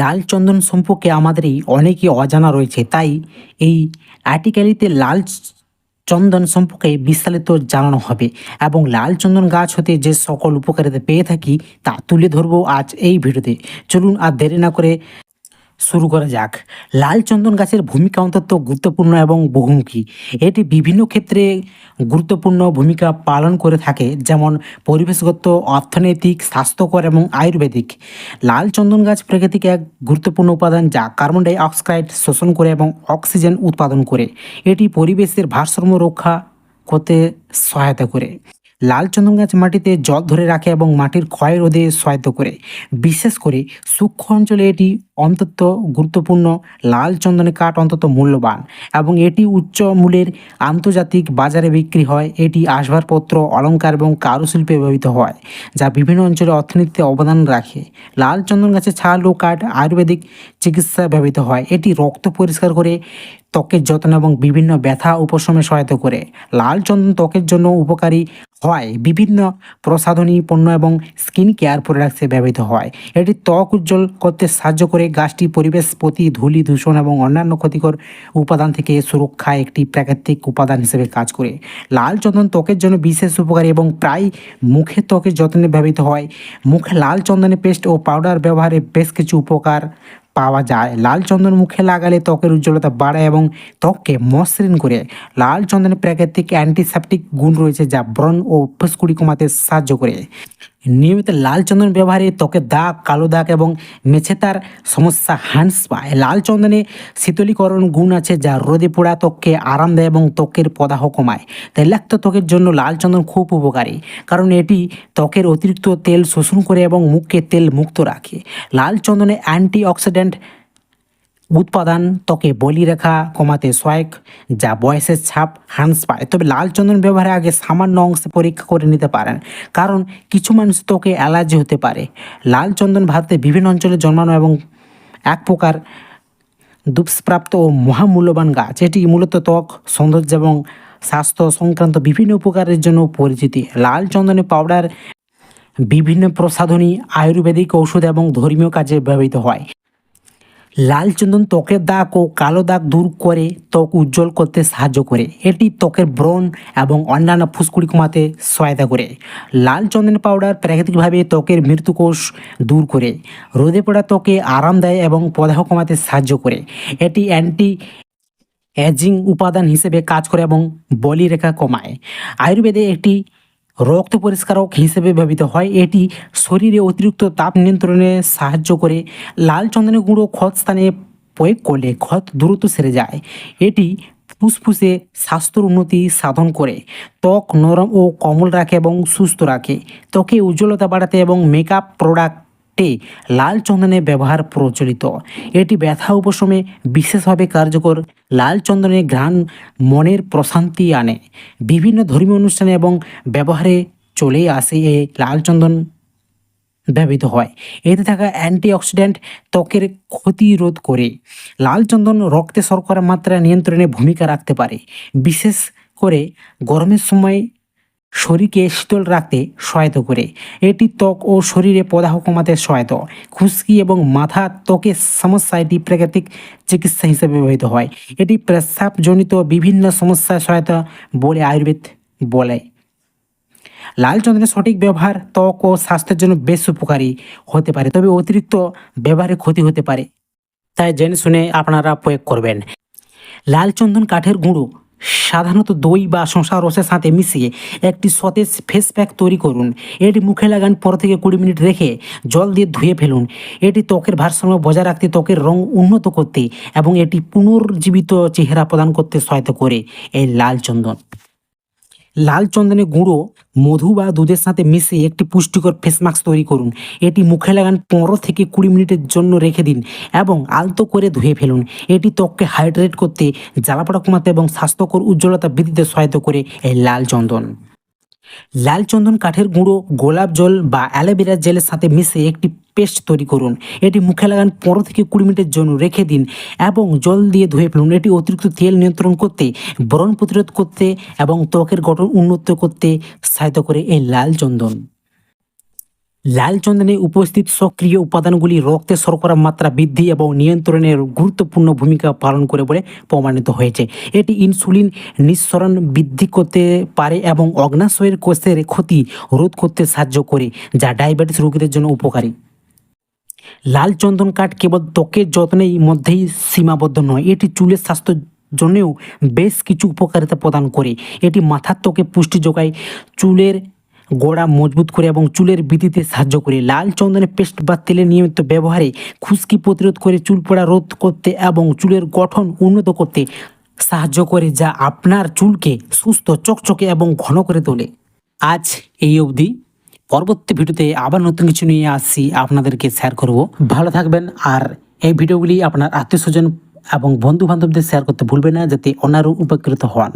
লাল চন্দন সম্পর্কে আমাদেরই অনেকই অজানা রয়েছে। তাই এই আর্টিকেলিতে লাল চন্দন সম্পর্কে বিস্তারিত জানানো হবে এবং লাল চন্দন গাছ হতে যে সকল উপকারিতা পেয়ে থাকি তা তুলে ধরবো আজ এই ভিডিওতে। চলুন আর দেরি না করে শুরু করা যাক। লাল চন্দন গাছের ভূমিকা অন্তত গুরুত্বপূর্ণ এবং বহুমুখী। এটি বিভিন্ন ক্ষেত্রে গুরুত্বপূর্ণ ভূমিকা পালন করে থাকে, যেমন পরিবেশগত, অর্থনৈতিক, স্বাস্থ্যকর এবং আয়ুর্বেদিক। লাল চন্দন গাছ প্রাকৃতিক এক গুরুত্বপূর্ণ উপাদান যা কার্বন ডাই অক্সাইড শোষণ করে এবং অক্সিজেন উৎপাদন করে। এটি পরিবেশের ভারসাম্য রক্ষা করতে সহায়তা করে। লাল চন্দন গাছ মাটিতে জল ধরে রাখে এবং মাটির ক্ষয় রোধে সহায়তা করে। বিশেষ করে সূক্ষ্ম অঞ্চলে এটি অন্তত গুরুত্বপূর্ণ লাল চন্দনের কাঠ অন্তত মূল্যবান এবং এটি উচ্চ মূল্যের আন্তর্জাতিক বাজারে বিক্রি হয়। এটি আসবাবপত্র, অলংকার এবং কারুশিল্পে ব্যবহৃত হয়, যা বিভিন্ন অঞ্চলে অর্থনীতিতে অবদান রাখে। লাল চন্দন গাছের ছাল ও কাঠ আয়ুর্বেদিক চিকিৎসায় ব্যবহৃত হয়। এটি রক্ত পরিষ্কার করে ত্বকের যত্ন এবং বিভিন্ন ব্যথা উপশমে সহায়তা করে। লাল চন্দন ত্বকের জন্য উপকারী হয় বিভিন্ন প্রসাধনী, পণ্য এবং স্কিন কেয়ার প্রোডাক্টসে ব্যবহৃত হয়। এটি ত্বক উজ্জ্বল করতে সাহায্য করে গাছটি পরিবেশ প্রতি ধূলি, দূষণ এবং অন্যান্য ক্ষতিকর উপাদান থেকে সুরক্ষায় একটি প্রাকৃতিক উপাদান হিসেবে কাজ করে। লাল চন্দন ত্বকের জন্য বিশেষ উপকারী এবং প্রায় মুখে ত্বকের যত্নে ব্যবহৃত হয়। মুখে লাল চন্দনের পেস্ট ও পাউডার ব্যবহারে বেশ কিছু উপকার পাওয়া যায়। লাল চন্দন মুখে লাগালে ত্বকের উজ্জ্বলতা বাড়ায় এবং ত্বককে মসৃণ করে। লাল চন্দনের প্রাকৃতিক অ্যান্টিসেপটিক গুণ রয়েছে যা ব্রণ ও ফুসকুড়ি কমাতে সাহায্য করে। নিয়মিত লাল চন্দন ব্যবহারে ত্বকে দাগ, কালো দাগ এবং মেছে তার সমস্যা হ্যান্ডস পায়। লাল চন্দনে শীতলীকরণ গুণ আছে যা রোদে পোড়া ত্বককে আরাম দেয় এবং ত্বকের পদাহ কমায়। তৈলাক্ত ত্বকের জন্য লাল চন্দন খুব উপকারী, কারণ এটি ত্বকের অতিরিক্ত তেল শোষণ করে এবং মুখকে তেল মুক্ত রাখে। লাল চন্দনে অ্যান্টি অক্সিডেন্ট উৎপাদন ত্বকে বলিরেখা কমাতে সহায়ক, যা বয়সের ছাপ হ্রাস পায়। তবে লাল চন্দন ব্যবহারের আগে সামান্য অংশে পরীক্ষা করে নিতে পারেন, কারণ কিছু মানুষ ত্বকে অ্যালার্জি হতে পারে। লাল চন্দন ভারতে বিভিন্ন অঞ্চলে জন্মানো এবং এক প্রকার দুষ্প্রাপ্ত ও মহামূল্যবান গাছ। এটি মূলত ত্বক, সৌন্দর্য এবং স্বাস্থ্য সংক্রান্ত বিভিন্ন উপকারের জন্য পরিচিতি। লাল চন্দনের পাউডার বিভিন্ন প্রসাধনী, আয়ুর্বেদিক ঔষধ এবং ধর্মীয় কাজে ব্যবহৃত হয়। লাল চন্দন ত্বকের দাগ ও কালো দাগ দূর করে ত্বক উজ্জ্বল করতে সাহায্য করে। এটি ত্বকের ব্রণ এবং অন্যান্য ফুসকুড়ি কমাতে সহায়তা করে। লাল চন্দন পাউডার প্রাকৃতিকভাবে ত্বকের মৃত্যুকোষ দূর করে, রোদে পড়া ত্বকে আরাম দেয় এবং প্রদাহ কমাতে সাহায্য করে। এটি অ্যান্টি অ্যাজিং উপাদান হিসেবে কাজ করে এবং বলিরেখা কমায়। আয়ুর্বেদে একটি রক্ত পরিষ্কারক হিসেবে ব্যবহৃত হয়। এটি শরীরে অতিরিক্ত তাপ নিয়ন্ত্রণে সাহায্য করে। লাল চন্দনের গুঁড়ো ক্ষত স্থানে প্রয়োগ করলে ক্ষত দ্রুত সেরে যায়। এটি ফুসফুসে স্বাস্থ্যর উন্নতি সাধন করে। ত্বক নরম ও কমল রাখে এবং সুস্থ রাখে। ত্বকে উজ্জ্বলতা বাড়াতে এবং মেকআপ প্রোডাক্ট টে লাল চন্দনের ব্যবহার প্রচলিত। এটি ব্যথা উপশমে বিশেষভাবে কার্যকর। লাল চন্দনের ঘ্রাণ মনের প্রশান্তি আনে। বিভিন্ন ধর্মীয় অনুষ্ঠানে এবং ব্যবহারে চলেই আসে এই লাল চন্দন ব্যবহৃত হয়। এতে থাকা অ্যান্টিঅক্সিডেন্ট ত্বকের ক্ষতি রোধ করে। লাল চন্দন রক্তে শর্করা মাত্রা নিয়ন্ত্রণে ভূমিকা রাখতে পারে। বিশেষ করে গরমের সময় শরীরকে শীতল রাখতে সহায়তা করে। এটি ত্বক ও শরীরে প্রদাহ কমাতে সহায়তা খুশকি এবং মাথা ত্বকের সমস্যা এটি প্রাকৃতিক চিকিৎসা হিসেবে ব্যবহৃত হয়। এটি প্রস্রাবজনিত বিভিন্ন সমস্যায় সহায়তা বলে আয়ুর্বেদ বলে। লাল চন্দনের সঠিক ব্যবহার ত্বক ও স্বাস্থ্যের জন্য বেশ উপকারী হতে পারে, তবে অতিরিক্ত ব্যবহারে ক্ষতি হতে পারে। তাই জেনে শুনে আপনারা প্রয়োগ করবেন। লাল চন্দন কাঠের গুঁড়ো সাধারণত দই বা শশা রসের সাথে মিশিয়ে একটি সতেজ ফেস প্যাক তৈরি করুন। এটি মুখে লাগান, পর থেকে কুড়ি মিনিট রেখে জল দিয়ে ধুয়ে ফেলুন। এটি ত্বকের ভারসাম্য বজায় রাখতে, ত্বকের রং উন্নত করতে এবং এটি পুনর্জীবিত চেহারা প্রদান করতে সহায়তা করে। এই লাল চন্দন। লাল চন্দনের গুঁড়ো, মধু বা দুধের সাথে মিশিয়ে একটি পুষ্টিকর ফেস মাস্ক তৈরি করুন। এটি মুখে লাগান পনেরো থেকে কুড়ি মিনিটের জন্য রেখে দিন এবং আলতো করে ধুয়ে ফেলুন। এটি ত্বককে হাইড্রেট করতে জ্বালাপোড়া কমাতে এবং স্বাস্থ্যকর উজ্জ্বলতা বৃদ্ধিতে সহায়তা করে এই লাল চন্দন। লাল চন্দন কাঠের গুঁড়ো, গোলাপ জল বা অ্যালোভেরা জেলের সাথে মিশে একটি পেস্ট তৈরি করুন। এটি মুখে লাগান পনেরো থেকে কুড়ি মিনিটের জন্য রেখে দিন এবং জল দিয়ে ধুয়ে ফেলুন। এটি অতিরিক্ত তেল নিয়ন্ত্রণ করতে, ব্রণ প্রতিরোধ করতে এবং ত্বকের গঠন উন্নত করতে সহায়তা করে এই লাল চন্দন। লাল চন্দনে উপস্থিত সক্রিয় উপাদানগুলি রক্তে শর্করার মাত্রা বৃদ্ধি এবং নিয়ন্ত্রণের গুরুত্বপূর্ণ ভূমিকা পালন করে বলে প্রমাণিত হয়েছে। এটি ইনসুলিন নিঃসরণ বৃদ্ধি করতে পারে এবং অগ্নাশয়ের কোষের ক্ষতি রোধ করতে সাহায্য করে, যা ডায়াবেটিস রোগীদের জন্য উপকারী। লাল চন্দন কাঠ কেবল ত্বকের যত্নের মধ্যেই সীমাবদ্ধ নয়, এটি চুলের স্বাস্থ্যের জন্যও বেশ কিছু উপকারিতা প্রদান করে। এটি মাথার ত্বকে পুষ্টি যোগায়, চুলের গোড়া মজবুত করে এবং চুলের বৃদ্ধিতে সাহায্য করে। লাল চন্দনের পেস্ট বা তেলের নিয়মিত ব্যবহারে খুশকি প্রতিরোধ করে চুল পড়া রোধ করতে এবং চুলের গঠন উন্নত করতে সাহায্য করে, যা আপনার চুলকে সুস্থ, চকচকে এবং ঘন করে তোলে। আজ এই অবধি। পরবর্তী ভিডিওতে আবার নতুন কিছু নিয়ে আসছি। আপনাদেরকে শেয়ার করব। ভালো থাকবেন। আর এই ভিডিওগুলি আপনার আত্মীয় স্বজন এবং বন্ধু বান্ধবদের শেয়ার করতে ভুলবেন না, যাতে ওনারও উপকৃত হন।